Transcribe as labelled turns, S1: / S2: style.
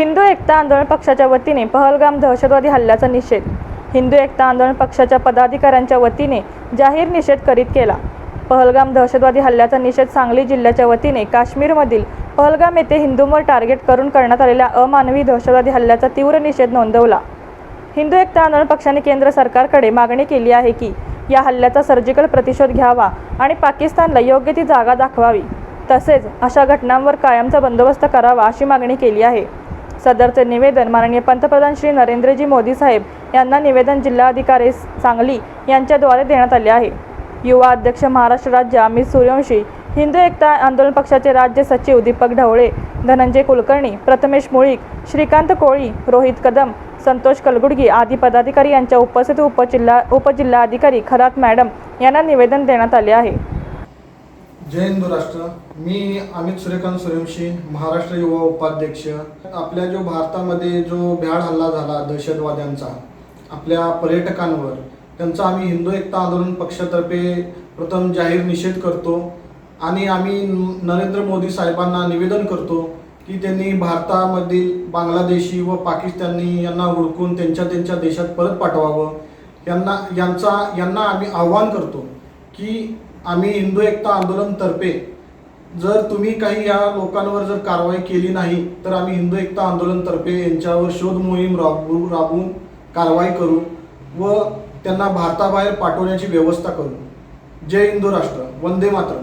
S1: हिंदू एकता आंदोलन पक्षाच्या वतीने पहलगाम दहशतवादी हल्ल्याचा निषेध. हिंदू एकता आंदोलन पक्षाच्या पदाधिकाऱ्यांच्या वतीने जाहीर निषेध करीत केला. पहलगाम दहशतवादी हल्ल्याचा निषेध सांगली जिल्ह्याच्या वतीने काश्मीरमधील पहलगाम येथे हिंदूंवर टार्गेट करून करण्यात आलेल्या अमानवी दहशतवादी हल्ल्याचा तीव्र निषेध नोंदवला. हिंदू एकता आंदोलन पक्षाने केंद्र सरकारकडे मागणी केली आहे की या हल्ल्याचा सर्जिकल प्रतिशोध घ्यावा आणि पाकिस्तानला योग्य ती जागा दाखवावी. तसेच अशा घटनांवर कायमचा बंदोबस्त करावा अशी मागणी केली आहे. सदरचे निवेदन माननीय पंतप्रधान श्री नरेंद्रजी मोदी साहेब यांना निवेदन जिल्हाधिकारी सांगली यांच्याद्वारे देण्यात आले आहे. युवा अध्यक्ष महाराष्ट्र राज्य अमित सूर्यवंशी हिंदू एकता आंदोलन पक्षाचे राज्य सचिव दीपक ढवळे धनंजय कुलकर्णी प्रथमेश मुळीक श्रीकांत कोळी रोहित कदम संतोष कलगुडगी आदी पदाधिकारी यांच्या उपस्थित उपजिल्हा उपजिल्हाधिकारी खरात मॅडम यांना निवेदन देण्यात आले आहे.
S2: जय हिंदू राष्ट्र. मी अमित सूर्यकांत सूर्यवंशी महाराष्ट्र युवा उपाध्यक्ष. आपल्या जो भारतामध्ये जो भ्याड हल्ला झाला दहशतवाद्यांचा आपल्या पर्यटकांवर त्यांचा आम्ही हिंदू एकता आंदोलन पक्षातर्फे प्रथम जाहीर निषेध करतो आणि आम्ही नरेंद्र मोदी साहेबांना निवेदन करतो की त्यांनी भारतामधील बांगलादेशी व पाकिस्तानी यांना हुडकून त्यांच्या त्यांच्या देशात परत पाठवावं. यांना यांचा यांना आम्ही आव्हान करतो की आम्ही हिंदू एकता आंदोलनतर्फे जर तुम्ही काही या लोकांवर जर कारवाई केली नाही तर आम्ही हिंदू एकता आंदोलनतर्फे यांच्यावर शोध मोहीम राबवू राबवून कारवाई करू व त्यांना भारताबाहेर पाठवण्याची व्यवस्था करू. जय हिंदू राष्ट्र. वंदे मातरम.